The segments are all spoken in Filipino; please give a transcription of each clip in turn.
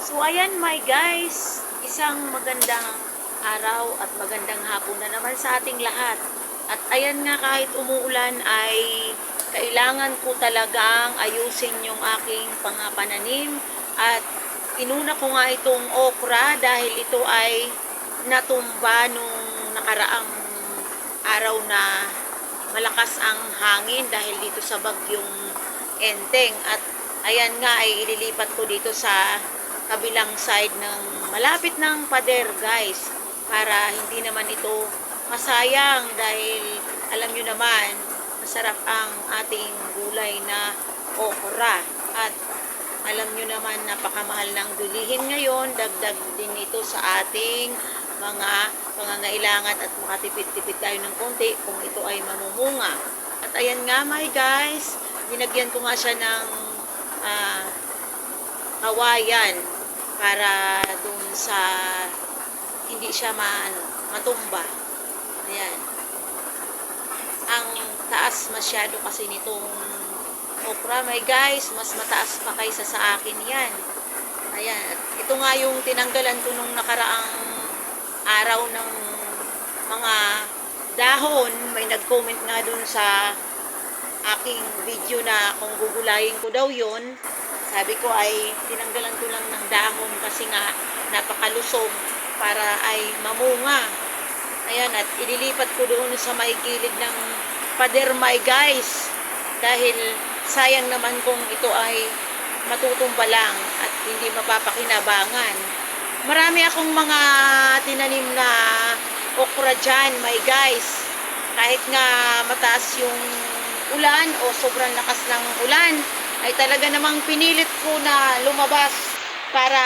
So ayan my guys, isang magandang araw at magandang hapon na naman sa ating lahat. At ayan nga kahit umuulan ay kailangan ko talagang ayusin yung aking pangapananim. At inuna ko nga itong okra dahil ito ay natumba nung nakaraang araw na malakas ang hangin dahil dito sa bagyong Enteng. At ayan nga ay ililipat ko dito sa kabilang side ng malapit ng pader guys para hindi naman ito masayang dahil alam nyo naman masarap ang ating gulay na okra. At alam nyo naman napakamahal ng bilihin ngayon. Dagdag din ito sa ating mga pangangailangan at makatipid-tipid tayo ng konti kung ito ay mamumunga. At ayan nga my guys binagyan ko nga siya ng ah, kawayan para dun sa hindi siya maano, matumba. Ayan. Ang taas masyado kasi nitong okra, my guys, mas mataas pa kaysa sa akin yan. Ayan. At ito nga yung tinanggalan ko nung nakaraang araw ng mga dahon. May nag-comment nga dun sa aking video na kung gugulayin ko daw yon sabi ko ay tinanggalan ko lang kasi nga napakalusog para ay mamunga. Ayan, at ililipat ko doon sa may gilid ng pader my guys. Dahil sayang naman kung ito ay matutumba lang at hindi mapapakinabangan. Marami akong mga tinanim na okra dyan, my guys. Kahit nga mataas yung ulan o sobrang lakas ng ulan, ay talaga namang pinilit ko na lumabas para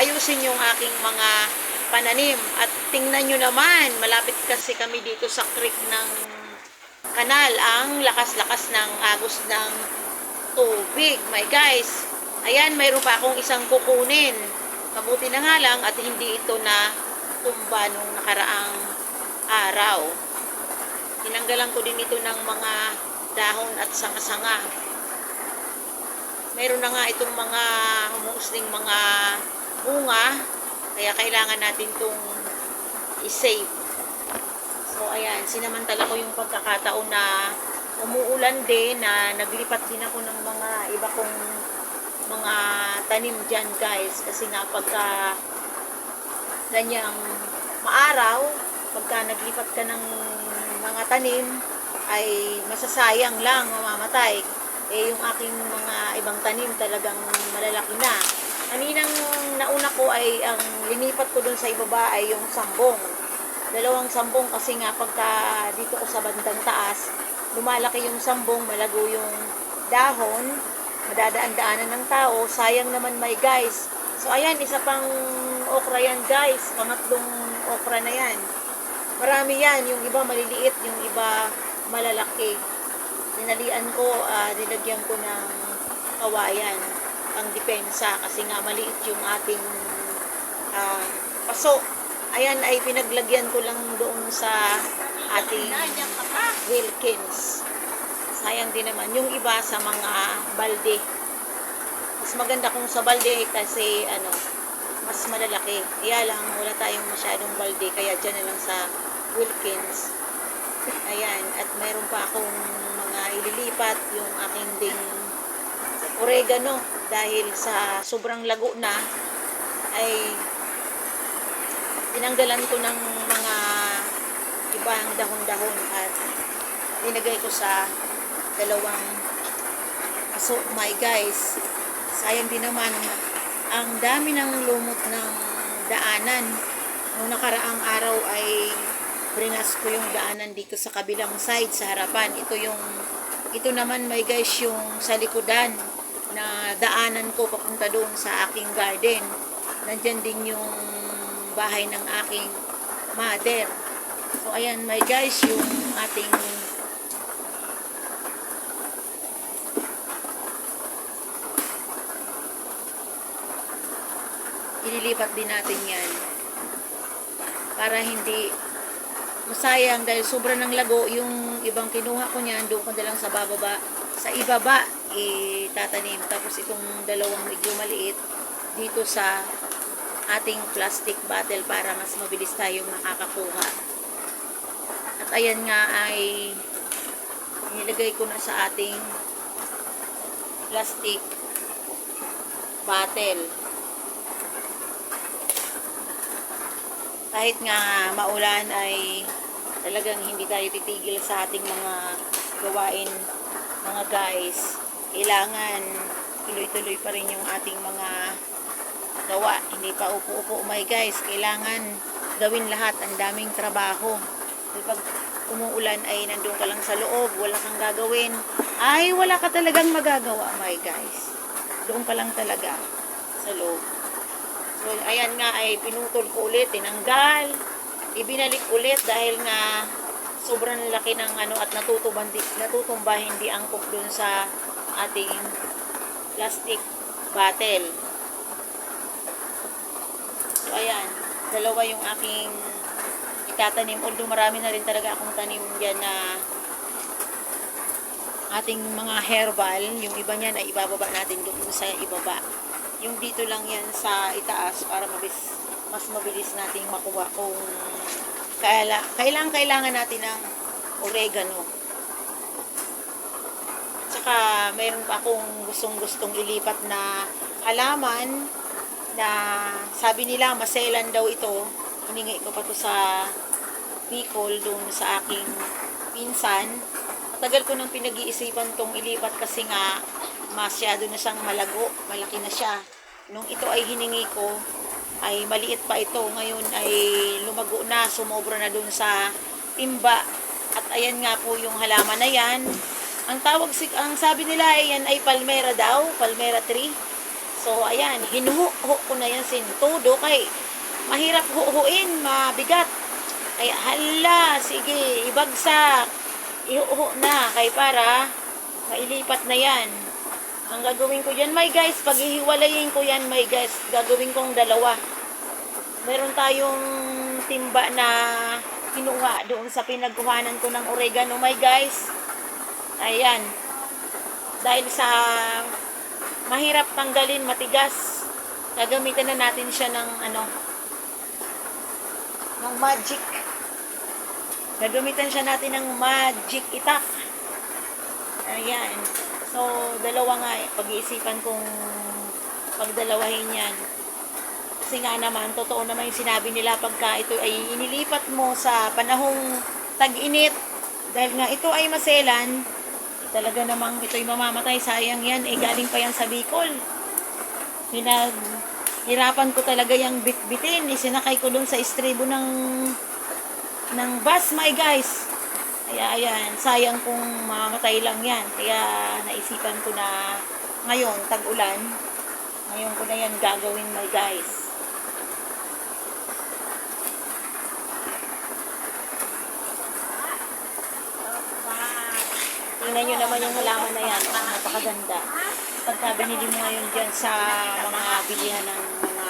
ayusin yung aking mga pananim. At tingnan nyo naman, malapit kasi kami dito sa creek ng kanal, ang lakas-lakas ng agos ng tubig. My guys, ayan, mayroon pa akong isang kukunin. Mabuti na nga lang at hindi ito na tumba nung nakaraang araw. Tinanggalan ko din ito ng mga dahon at sanga-sanga. Meron na nga itong mga humuusling mga bunga, kaya kailangan natin itong i-save. So, ayan, sinamantala ko yung pagkakataon na umuulan din, na naglipat din ako ng mga iba kong mga tanim dyan, guys. Kasi nga, pagka ganyang maaraw, pagka naglipat ka ng mga tanim, ay masasayang lang, mamamatay. Eh, yung aking mga ibang tanim talagang malalaki na. Kaninang nauna ko ay, ang linipat ko dun sa ibaba ay yung sambong. Dalawang sambong kasi nga pagka dito ko sa bandang taas, lumalaki yung sambong, malago yung dahon, madadaan-daanan ng tao, sayang naman may guys. So ayan, isa pang okra yan guys, pangatlong okra na yan. Marami yan, yung iba maliliit, yung iba malalaki. Tinalian ko, ah, nilagyan ko ng kawayan pang depensa kasi nga maliit yung ating ah, paso. Ayan ay pinaglagyan ko lang doon sa ating Wilkins. Sayang din naman yung iba sa mga balde. Mas maganda kung sa balde kasi ano, mas malalaki. Kaya lang wala tayong masyadong balde kaya dyan na lang sa Wilkins. Ayan, at mayroon pa akong mga ililipat yung aking ding oregano dahil sa sobrang lago na ay tinanggalan ko ng mga ibang dahon-dahon at linagay ko sa dalawang aso. My guys sayang din naman ang dami ng lumot ng daanan. Nung nakaraang araw ay bringas ko yung daanan dito sa kabilang side sa harapan. Ito yung ito naman my guys yung sa likodan na daanan ko papunta doon sa aking garden. Nandyan din yung bahay ng aking mother. So ayan my guys yung ating ililipat din natin yan para hindi masayang dahil sobra ng lago yung ibang kinuha ko niyan doon ko na lang sa bababa sa ibaba itatanim tapos itong dalawang medyo maliit dito sa ating plastic bottle para mas mabilis tayong makakakuha. At ayan nga ay nilagay ko na sa ating plastic bottle. Kahit nga maulan ay talagang hindi tayo titigil sa ating mga gawain mga guys. Kailangan tuloy-tuloy pa rin yung ating mga gawa. Hindi pa upo-upo my guys. Kailangan gawin lahat. Ang daming trabaho. Pag umuulan ay nandun ka lang sa loob, wala kang gagawin, ay wala ka talagang magagawa my guys. Doon ka lang talaga sa loob. So, ayan nga ay pinutol ko ulit, tinanggal, ibinalik ulit dahil nga sobrang laki ng ano at natutumba, natutumba hindi angkop dun sa ating plastic bottle. So, ayan. Dalawa yung aking itatanim. Although marami na rin talaga akong tanim dyan na ating mga herbal. Yung iba niyan ay ibababa natin doon sa ibaba. Yung dito lang yan sa itaas para mabis, mas mabilis nating makuha kung kaila, kailangan kailangan natin ng oregano. Tsaka mayroon pa akong gustong gustong ilipat na halaman na sabi nila maselan daw ito. Hiningi ko pa to sa Bicol doon sa aking pinsan. Matagal ko nang pinag-iisipan tong ilipat kasi nga masyado na siyang malago, malaki na siya. Nung ito ay hiningi ko, ay maliit pa ito. Ngayon ay lumago na, sumobra na doon sa timba. At ayan nga po yung halaman na yan. Ang tawag, ang sabi nila ay yan ay palmera daw, palmera tree. So, ayan, hinuho ko na yan sintudo kay mahirap huhuin, mabigat. Kaya, hala, sige, ibagsak. Ihuho na, kay para mailipat na yan. Ang gagawin ko yan, my guys, pag ihiwalayin ko yan, my guys, gagawin kong dalawa. Meron tayong timba na kinuha doon sa pinagkuhanan ko ng oregano, my guys. Ayan. Dahil sa mahirap tanggalin, matigas. Gagamitan na natin siya ng ano, ng magic. Gagamitan siya natin ng magic itak. Ayan. So, dalawa nga, eh. pag-iisipan kong pagdalawahin yan. Kasi nga naman, totoo naman yung sinabi nila pagka ito ay inilipat mo sa panahong tag-init. Dahil nga ito ay maselan, talaga namang ito'y mamamatay. Sayang yan, eh galing pa yan sa Bicol. Pinag hirapan ko talaga yung bitbitin. Isinakay ko dun sa istribo ng ng bus, my guys. Kaya ayan, sayang kung mamamatay lang yan. Kaya naisipan ko na ngayon, tag-ulan, ngayon ko na yan gagawin, my guys. Tingnan nyo naman yung halaman na yan. Napakaganda. Pagka binili mo ngayon dyan sa mga bilihan ng mga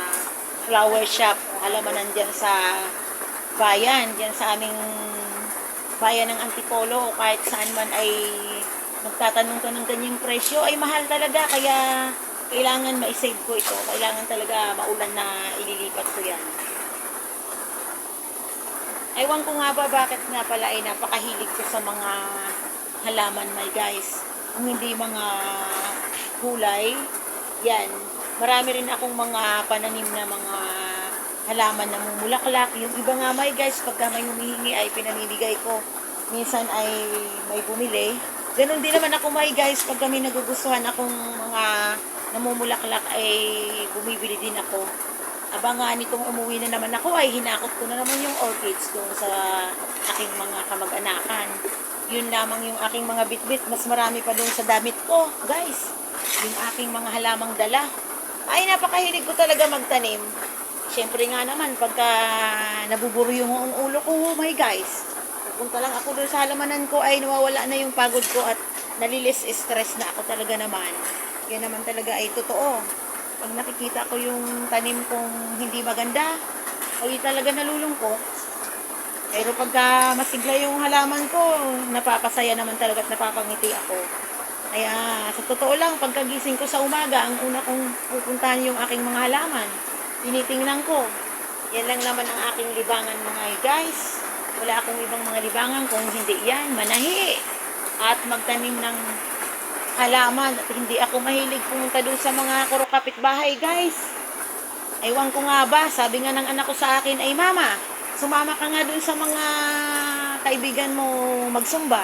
flower shop, halamanan dyan sa bayan, dyan sa aming bayan ng Antipolo o kahit saan man ay magtatanong ka ng ganyang presyo, ay mahal talaga. Kaya kailangan ma-save ko ito. Kailangan talaga maulan na ililipat ko yan. Ewan ko nga ba bakit nga pala ay napakahilig ko sa mga halaman my guys. Kung hindi mga gulay, yan. Marami rin akong mga pananim na mga halaman na mumulaklak. Yung iba nga my guys, pagka may humihingi ay pinamimigay ko. Minsan ay may bumili. Ganon din naman ako my guys, pag kami nagugustuhan akong mga namumulaklak ay bumibili din ako. Abangan nitong umuwi na naman ako ay hinakot ko na naman yung orchids doon sa aking mga kamag-anakan. Yun lamang yung aking mga bitbit. Mas marami pa doon sa damit ko, guys. Yung aking mga halamang dala. Ay, napakahilig ko talaga magtanim. Siyempre nga naman, pagka nabuburo yung ulo ko, my guys, pupunta lang ako doon sa halamanan ko, ay nawawala na yung pagod ko at nalilis stress na ako talaga naman. Yan naman talaga ay totoo. Pag nakikita ko yung tanim kong hindi maganda, ay talaga nalulungkot. Pero pagka masigla yung halaman ko, napapasaya naman talaga at napapangiti ako. Kaya sa totoo lang, pagkagising ko sa umaga, ang una kong pupuntahan yung aking mga halaman. Tinitingnan ko. Yan lang naman ang aking libangan mga guys. Wala akong ibang mga libangan kung hindi yan, manahi. At magtanim ng halaman. At hindi ako mahilig pumunta doon sa mga kuro kapitbahay guys. Ewan ko nga ba, sabi nga ng anak ko sa akin, ay mama, sumama ka nga doon sa mga kaibigan mo magsumba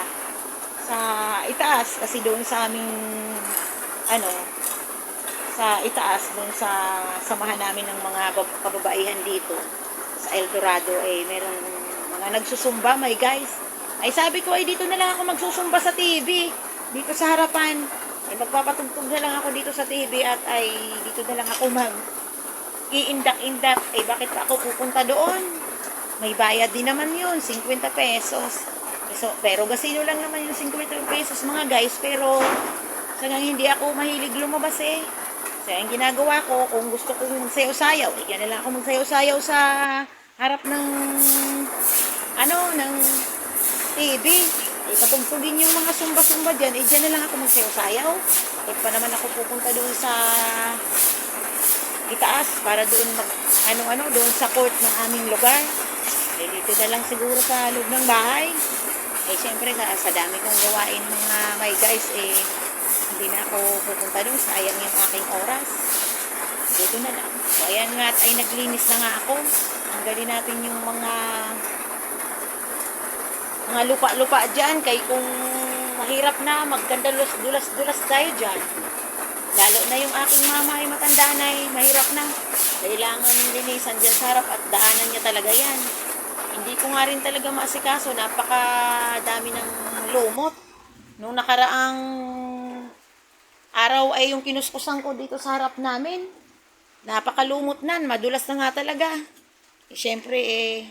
sa itaas kasi doon sa aming ano sa itaas doon sa samahan namin ng mga bab- kababaihan dito sa El Dorado eh meron mga nagsusumba my guys ay sabi ko ay dito na lang ako magsusumba sa TV dito sa harapan ay magpapatugtog na lang ako dito sa TV at ay dito na lang ako mag iindak-indak eh bakit ako pupunta doon may bayad din naman yun 50 pesos So, pero gasino lang naman yung 50 pesos mga guys. Pero, sagang hindi ako mahilig lumabas eh. So, ang ginagawa ko, kung gusto kong magsayaw-sayaw, yan na lang ako magsayaw-sayaw sa harap ng, ano, ng TV. Eh, patugtugin yung mga sumba-sumba dyan, eh, dyan na lang ako magsayaw-sayaw. Eh, pa naman ako pupunta doon sa itaas para doon mag, ano-ano, doon sa court ng aming lugar. Eh, dito na lang siguro sa loob ng bahay. Eh, syempre, sa, sa dami kong gawain mga my guys, eh, hindi na ako pupunta doon. Sayang yung aking oras. Dito na lang. So, ayan nga, ay naglinis na nga ako. Tanggalin natin yung mga mga lupa-lupa dyan. Kay kung mahirap na, magganda dulas-dulas tayo dyan. Lalo na yung aking mama ay matanda na eh, mahirap na. Kailangan linisan dyan sa harap at daanan niya talaga yan. Hindi ko nga rin talaga maasikaso. Napaka-dami ng lumot. Nung nakaraang araw ay yung kinuskusan ko dito sa harap namin. Napakalumot nan. Madulas na nga talaga. Eh, syempre eh,